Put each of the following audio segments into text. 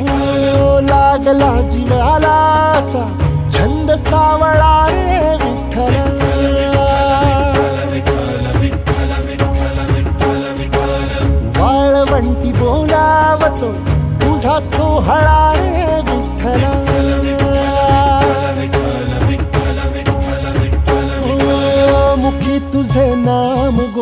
ओ, लागला जीवाला छंद सावळा रे विठ्ठल वाळवंटी बोलावतो तुझा सोहळा रे विठ्ठल.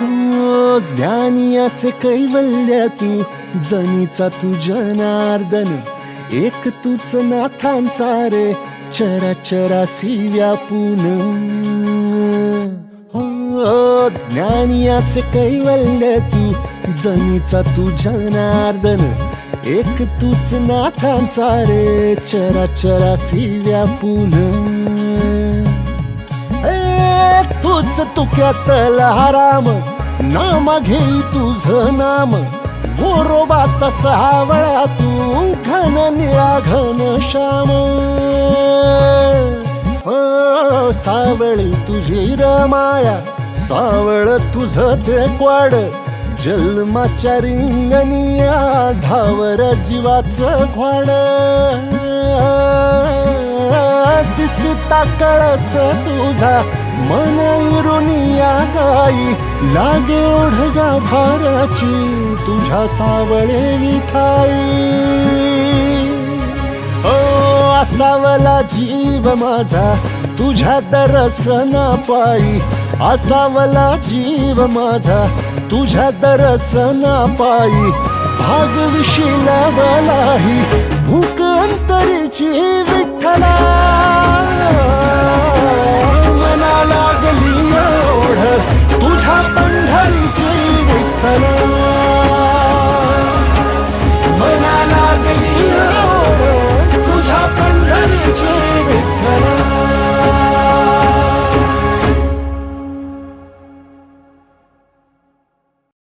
ज्ञानियाचे कैवल्य तू जनीचा तुझ्या नार्दन एक तूच नाथांचा रे चराचरासी व्यापून हो, ज्ञानियाचे कैवल्य तू जनीचा तुझ्या जनार्दन एक तूच नाथांचा रे चराचरासी व्यापून आज तूच हराम नाम घेई तुझ नाम. गोरोबाचा सहावळा तू घन निळा घन श्याम. सावळी तुझी रमाया सावळ तुझ ते क्वाड. जन्माच्या रिंगणिया धावर जीवाचं घोड दिसता कळस तुझा. मन इरुनिया जाई लागे ओढगा भाराची तुझ्या सावळे मिठाई ओ हो, असावला जीव माझा तुझ्या दरसना पायी असावला जीव माझा तुझ्या दरसना पायी भाग विशिला भूक अंतरीची विठ्ठला